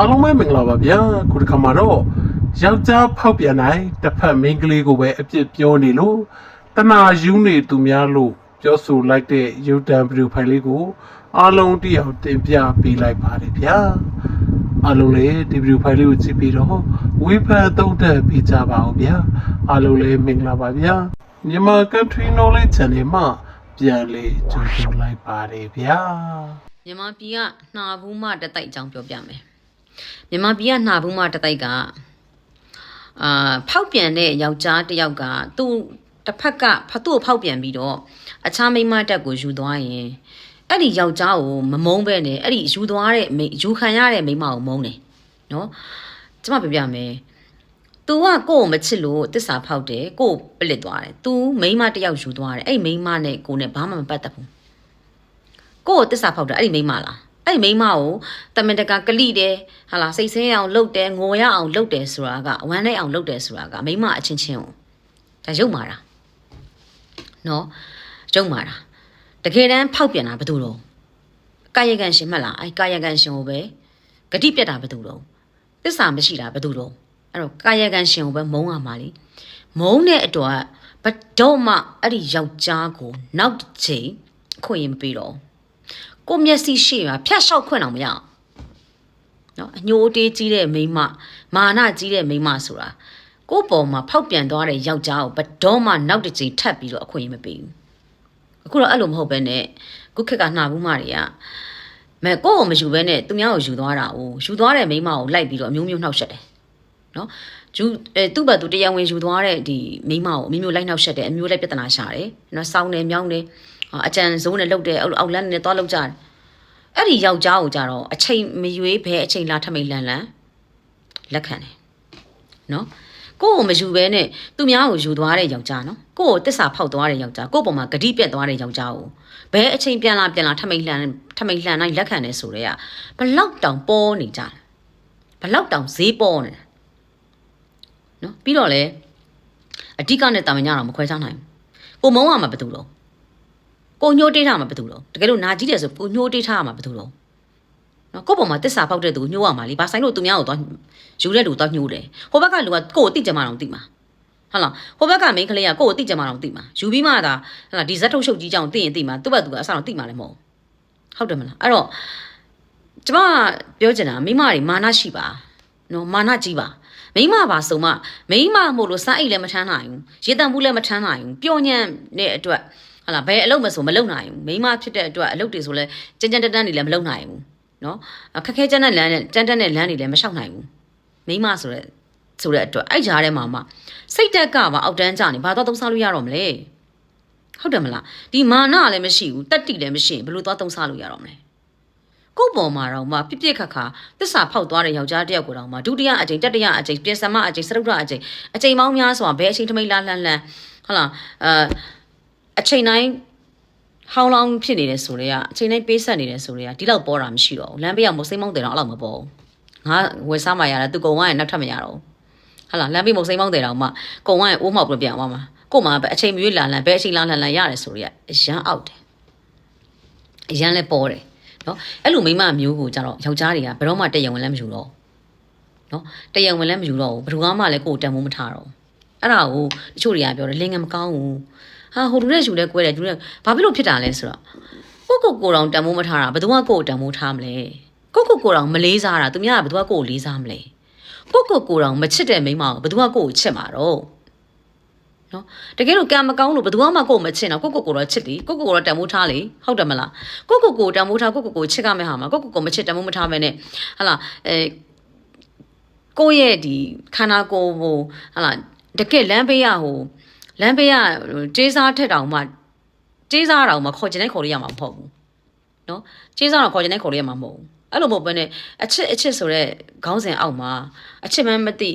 အားလုံးပဲမင်္ဂလာပါဗျာခုဒီခါမှာတော့ယောက်ျားဖောက်ပြန်နိုင်တစ်ဖက်မိန်းကလေးကိုပဲအပြစ်ပြောနေလို့တနာယူနေသူများလို့ပြောဆိုလိုက်တဲ့ရုပ်တံဗီဒီယိုဖိုင်လေးကိုအားလုံးတယောက်တင်ပြပေးလိုက်ပါတယ်ဗျာအားလုံးလည်းဒီဗီဒီယိုဖိုင်လေးကိုကြည့်ပြီးတော့ဝေဖန်သုံးသပ်ပေးကြပါဦးဗျာအားလုံးလည်းမင်္ဂလာပါဗျာမြန်မာ Country Knowledge Channel မှာပြန်လေးကြိုဆိုလိုက်ပါတယ်ဗျာမြန်မာပြည်ကနှာဘူးမတတိုက်အကြောင်းပြောပြမယ် မြန်မာပြည်ကနှာဘူးမတတိုက်ကအာဖောက်ပြန်တဲ့ယောက်ျားတစ်ယောက်ကသူ့တစ်ဖက်ကဖသူ့ကိုဖောက်ပြန်ပြီးတော့အခြားမိန်းမတက်ကိုယူသွားရင်အဲ့ဒီယောက်ျားကိုမမုန်းပဲနဲ့အဲ့ဒီယူသွားတဲ့မိယူခံရတဲ့မိန်းမကိုမုန်းတယ်နော်ကျမပြောပြမယ် तू ကကိုယ့်ကိုမချစ်လို့တစ္ဆာဖောက်တယ်ကိုယ့်ကိုပလစ်သွားတယ် तू မိန်းမတစ်ယောက်ယူသွားတယ်အဲ့ဒီမိန်းမနဲ့ကိုနဲ့ဘာမှမပတ်သက်ဘူးကိုယ့်ကိုတစ္ဆာဖောက်တာအဲ့ဒီမိန်းမလား အဲ့ဒီမိန်းမကိုတမင်တကာကလိတယ်ဟာလားစိတ်ဆင်းရအောင်လှုပ်တယ်ငိုရအောင်လှုပ်တယ်ဆိုတာကဝမ်းနဲ့အောင်လှုပ်တယ်ဆိုတာကမိန်းမအချင်းချင်းကိုဒါရုပ်မာတာနော်ရုပ်မာတာတကယ်တမ်းဖောက်ပြန်တာဘယ်သူတော့ကာယကံရှင်မှတ်လားအဲ့ကာယကံရှင်ကိုပဲဂတိပြတ်တာဘယ်သူတော့သစ္စာမရှိတာဘယ်သူတော့အဲ့တော့ကာယကံရှင်ကိုပဲမုန်းရမှာလीမုန်းတဲ့အတွက်ဘတော့မှအဲ့ဒီယောက်ျားကိုနောက်တစ်ချိန်အခွင့်အရေးမပေးတော့ဘူး ကိုမျက်စိရှိမှာဖြတ်လျှောက်ခွင့်အောင်မရအောင်နော်အညိုတေးကြီးတဲ့မိန်းမမာနကြီးတဲ့မိန်းမဆိုတာကိုယ့်ပေါ်မှာဖောက်ပြန်သွားတဲ့ယောက်ျားကိုဘယ်တော့မှနောက်တစ်ချိန်ထပ်ပြီးတော့အခွင့်အရေးမပေးဘူးအခုတော့အဲ့လိုမဟုတ်ဘဲနဲ့ခုခက်ကနှာဘူးမတွေကမဲကိုယ့်ကိုမယူဘဲနဲ့သူများကိုယူသွားတာ哦ယူသွားတဲ့မိန်းမကိုလိုက်ပြီးတော့အမျိုးမျိုးနှောက်ရှက်တယ်နော်ယူအဲသူ့ဘက်သူတရားဝင်ယူသွားတဲ့ဒီမိန်းမကိုအမျိုးမျိုးလိုက်နှောက်ရှက်တယ်အမျိုးလိုက်ပြဿနာရှာတယ်နော်စောင်းတယ်မြောင်းတယ် အကြံစိုးနဲ့လှုပ်တယ်အောက်လန်းနဲ့သွားလှုပ်ကြတယ်အဲ့ဒီယောက်ျားကိုကြတော့အချိန်မရွေးဘဲအချိန်လာထမိတ်လန်လန်လက်ခံတယ်နော်ကိုယ့်ကိုမယူဘဲနဲ့သူများကိုယူသွားတဲ့ယောက်ျားနော်ကိုယ့်ကိုတစ္ဆာဖောက်သွားတဲ့ယောက်ျားကိုယ့်ပေါ်မှာဂတိပြတ်သွားတဲ့ယောက်ျားကိုဘဲအချိန်ပြန်လာပြန်လာထမိတ်လန်ထမိတ်လန်နိုင်လက်ခံတယ်ဆိုတော့ဘလောက်တောင်ပေါ်နေကြတယ်ဘလောက်တောင်ဈေးပေါ်နေတာနော်ပြီးတော့လေအဓိကနဲ့တာမညာတော့မခွဲခြားနိုင်ဘူးကိုမုံကမှဘယ်သူတော့ ကိုညှိုးတေးထားမှာဘယ်သူတော့တကယ်လို့နာကြီးတယ်ဆိုကိုညှိုးတေးထားမှာဘယ်သူတော့နော်ကို့ပေါ်မှာတစ္ဆာပေါက်တဲ့သူကိုညှိုးရမှာလေဘာဆိုင်လို့သူများကိုတော့ယူတဲ့လူတော့ညှိုးတယ်ဟိုဘက်ကလူကကိုကိုတိကြမှာတော့တိမှာဟုတ်လားဟိုဘက်ကမိန်းကလေးကကိုကိုတိကြမှာတော့တိမှာယူပြီးမှသာဟလာဒီဇက်ထုတ်ရှုပ်ကြီးကြောင်တိရင်တိမှာသူ့ဘက်သူကအဆတော့တိမှာလည်းမဟုတ်ဟုတ်တယ်မလားအဲ့တော့ကျမပြောချင်တာမိမတွေမာနရှိပါနော်မာနကြီးပါမိမပါဆိုမှမိမမို့လို့စားအိတ်လည်းမထမ်းနိုင်ဘူးရေတံဘူးလည်းမထမ်းနိုင်ဘူးပျော့ညံ့တဲ့အတွက် ဟလာဘယ်အလုပ်မဆိုမလုပ်နိုင်ဘူးမိမဖြစ်တဲ့အတွက်အလုပ်တွေဆိုလဲကြမ်းကြမ်းတမ်းတမ်းနေလည်းမလုပ်နိုင်ဘူးနော်ခက်ခဲကြမ်းတဲ့လမ်းနဲ့ကြမ်းတမ်းတဲ့လမ်းတွေလည်းမလျှောက်နိုင်ဘူးမိမဆိုတဲ့ဆိုတဲ့အတွက်အဲ့ကြားထဲမှာမှစိတ်တက်ကပါအောက်တန်းကြနေဘာတော့သုံးစားလို့ရတော့မလဲဟုတ်တယ်မလားဒီမာနလည်းမရှိဘူးတက်တိလည်းမရှိရင်ဘယ်လိုသွားသုံးစားလို့ရတော့မလဲကို့ပေါ်မှာတော့မှပြစ်ပြစ်ခက်ခါတစ္ဆာဖောက်သွားတဲ့ယောက်ျားတစ်ယောက်ကိုတော့မှဒုတိယအကြိမ်တတိယအကြိမ်ပြင်ဆင်မအကြိမ်စရုပ်ရအကြိမ်အကြိမ်ပေါင်းများစွာဘယ်အချိန်ထမိတ်လားလှမ်းလှမ်းဟုတ်လားအဲ အချိန်တိုင်းဟောင်းလောင်းဖြစ်နေတယ်ဆိုတော့အချိန်တိုင်းပေးဆက်နေတယ်ဆိုတော့ဒီလောက်ပေါ်တာမရှိတော့ဘူးလမ်းဘေးကမုတ်စိမ့်မောင်းတယ်တော့အဲ့လောက်မပေါ်ဘူးငါဝယ်စားမှရတယ်သူကုံဝိုင်းနောက်ထပ်မရတော့ဘူးဟာလားလမ်းဘေးမုတ်စိမ့်မောင်းတယ်တော့မှကုံဝိုင်းအိုးမောက်ပြန်ပြန်သွားမှာကို့မှာပဲအချိန်မရွေးလာလန်ဘယ်အချိန်လာလန်လန်ရတယ်ဆိုတော့အရန်အောက်တယ်အရန်လည်းပေါ်တယ်နော်အဲ့လိုမိမမျိုးကိုကြတော့ယောက်ျားတွေကဘယ်တော့မှတရံဝင်လည်းမယူတော့နော်တရံဝင်လည်းမယူတော့ဘူးဘယ်သူမှလည်းကိုယ်တန်မိုးမထားတော့ အဲ့ဒါကိုတချို့တွေကပြောတယ်လင်ငယ်မကောင်းဘူးဟာဟိုလူနဲ့ယူလဲကွဲတယ်လူနဲ့ဘာဖြစ်လို့ဖြစ်တာလဲဆိုတော့ကိုကိုကိုတောင်တန်မိုးမထားတာဘယ်သူကကိုကိုတန်မိုးထားမလဲကိုကိုကိုတောင်မလေးစားတာသူများကဘယ်သူကကိုကိုလေးစားမလဲကိုကိုကိုတောင်မချစ်တဲ့မိန်းမကိုဘယ်သူကကိုကိုချစ်မှာတော့နော်တကယ်လို့ကံမကောင်းလို့ဘယ်သူမှကိုကိုမချစ်တော့ကိုကိုကိုတော့ချစ်တယ်ကိုကိုကိုတော့တန်မိုးထားလေဟုတ်တယ်မလားကိုကိုကိုတန်မိုးထားကိုကိုကိုချစ်ကမဲ့ဟာမှာကိုကိုကိုမချစ်တန်မိုးမထားမဲနဲ့ဟာလားအဲကိုယ့်ရဲ့ဒီခန္ဓာကိုယ်ဟိုဟာလား တကယ်လမ်းဘေးရဟိုလမ်းဘေးရကျေးစားထက်တောင်မှကျေးစားတောင်မှခေါ်ကျင်တဲ့ခေါ်လို့ရမှာမဟုတ်ဘူးနော်ကျေးစားတော့ခေါ်ကျင်တဲ့ခေါ်လို့ရမှာမဟုတ်ဘူးအဲ့လိုမဟုတ်ဘဲနဲ့အချစ်အချစ်ဆိုတဲ့ခေါင်းစဉ်အောက်မှာအချစ်မှန်းမသိ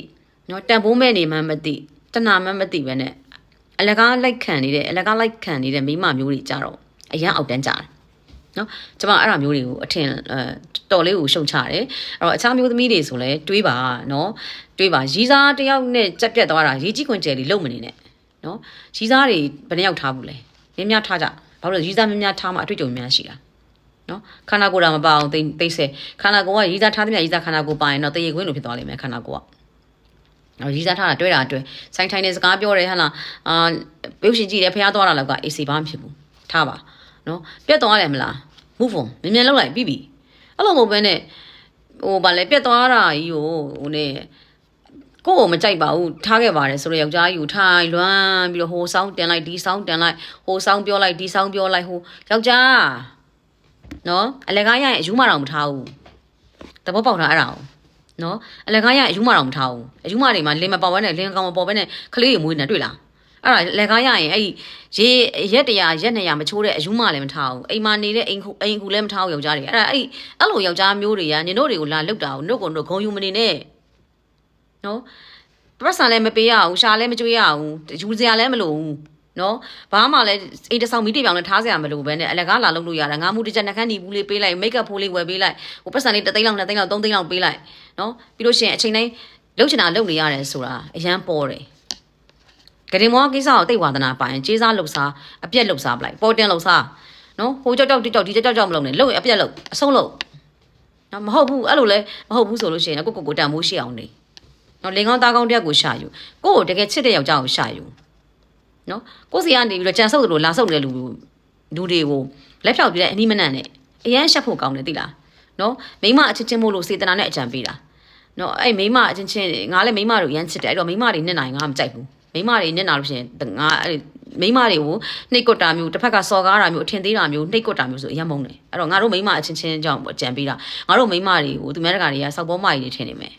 နော်တန်ဖိုးမဲ့နေမှန်းမသိတဏမှန်းမသိပဲနဲ့အလကားလိုက်ခံနေတဲ့အလကားလိုက်ခံနေတဲ့မိမမျိုးတွေကြတော့အရန်အောက်တန်းကြတယ် နော်ကျမအဲ့ဒါမျိုးတွေကိုအထင်အဲတော်လေးကိုရှုံချတယ်အဲ့တော့အခြားမျိုးသမီးတွေဆိုလဲတွေးပါနော်တွေးပါရီးစားတယောက်နဲ့ကြက်ပြက်သွားတာရေးကြီးခွင်ကျယ်လီလုံမနေနဲ့နော်ရီးစားတွေဘယ်နှယောက်ထားဘူးလဲများများထားကြဘာလို့လဲရီးစားများများထားမှအတွေ့အကြုံများရှိတာနော်ခန္ဓာကိုယ်တာမပါအောင်သိသိစေခန္ဓာကိုယ်ကရည်စားထားသမျှရည်စားခန္ဓာကိုယ်ပါရင်တော့တရေခွင်းလိုဖြစ်သွားလိမ့်မယ်ခန္ဓာကိုယ်ကအော်ရည်စားထားတာတွေ့တာတွေ့ဆိုင်ထိုင်နေစကားပြောတယ်ဟဟလားအာပြုတ်ရှင်ကြည့်တယ်ဖះသွားတာလောက်ကအေးစီဘာမှဖြစ်ဘူးထားပါ နော်ပြတ်သွားတယ်မလား move on မြင်မြန်လောက်လိုက်ပြီးပြီအဲ့လိုမဟုတ်ဘဲနဲ့ဟိုဗာလဲပြတ်သွားတာကြီးကိုဟိုနေကိုယ့်ကိုမကြိုက်ပါဘူးထားခဲ့ပါတယ်ဆိုတော့ယောက်ျားကြီးကိုထိုင်လွမ်းပြီးတော့ဟိုဆောင်းတင်လိုက်ဒီဆောင်းတင်လိုက်ဟိုဆောင်းပြောလိုက်ဒီဆောင်းပြောလိုက်ဟိုယောက်ျားနော်အလကားရရင်အယူမတော်မထားဘူးတဘောပေါက်တာအဲ့ဒါကိုနော်အလကားရရင်အယူမတော်မထားဘူးအယူမတွေမှာလင်မပေါ်ဘဲနဲ့လင်ကောင်မပေါ်ဘဲနဲ့ကလေးတွေမွေးနေတွေ့လား အဲ့ဒါလက်ကားရရင်အဲ့ဒီရေရက်တရာရက်200မချိုးတဲ့အယူမလည်းမထားဘူးအိမ်မှာနေတဲ့အိမ်ခုအိမ်ကူလည်းမထားဘူးယောက်ျားတွေအဲ့ဒါအဲ့အဲ့လိုယောက်ျားမျိုးတွေကနင်တို့တွေကိုလာလုတ်တာကိုနှုတ်ကုန်တို့ဂုံယူမနေနဲ့နော်ပတ်စံလည်းမပေးရဘူးရှာလည်းမကြွေးရဘူးယူစရာလည်းမလိုဘူးနော်ဘာမှလည်းအိမ်တဆောင်မီးတေပြောင်လည်းထားစရာမလိုပဲနဲ့အလကားလာလုပ်လို့ရတာငါမူတစ်ချက်နှကန်းဒီဘူးလေးပေးလိုက်မိတ်ကပ်ဖိုးလေးဝယ်ပေးလိုက်ဟိုပတ်စံလေးတစ်သိန်းလောက်နှစ်သိန်းလောက်သုံးသိန်းလောက်ပေးလိုက်နော်ပြီးလို့ရှိရင်အချိန်တိုင်းလှုပ်ချင်တာလှုပ်နေရတယ်ဆိုတာအရန်ပေါ်တယ် ဂရင်မောကိစ္စကိုတိတ်ဝါသနာပါရင်ကြေးစားလှုပ်စားအပြက်လှုပ်စားပလိုက်ပေါ်တင်လှုပ်စားနော်ဟိုကြောက်ကြောက်တိကြောက်ဒီကြောက်ကြောက်မလုပ်နဲ့လှုပ်ရင်အပြက်လှုပ်အဆုံးလှုပ်နော်မဟုတ်ဘူးအဲ့လိုလဲမဟုတ်ဘူးဆိုလို့ရှိရင်ကိုကိုကိုတန်မိုးရှိအောင်နေနော်လင်ကောင်းသားကောင်းတယောက်ကိုရှာယူကိုကိုတကယ်ချစ်တဲ့ယောက်ျားကိုရှာယူနော်ကိုစီကနေပြီးတော့ကြံဆုပ်သလိုလာဆုပ်နေတဲ့လူလူတွေကိုလက်ဖြောက်ပြတဲ့အနီးမနန့်နဲ့အရန်ရှက်ဖို့ကောင်းတယ်သိလားနော်မိမအချင်းချင်းမို့လို့စေတနာနဲ့အကြံပေးတာနော်အဲ့မိမအချင်းချင်းငါလည်းမိမတို့ရမ်းချစ်တယ်အဲ့တော့မိမတွေနဲ့နိုင်ငါမကြိုက်ဘူး မိမတွေနဲ့နာလို့ရှိရင်ငါအဲ့မိမတွေကိုနှိတ်ကွတ်တာမျိုးတစ်ဖက်ကစော်ကားတာမျိုးအထင်သေးတာမျိုးနှိတ်ကွတ်တာမျိုးဆိုအရင်မုန်းတယ်အဲ့တော့ငါတို့မိမအချင်းချင်းကြောင့်အကြံပေးတာငါတို့မိမတွေကိုသူများတကာတွေကစောက်ပေါ်မကြီးတွေထင်နေမယ်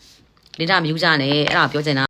လေတာမယူကြနဲ့အဲ့ဒါပြောချင်တာ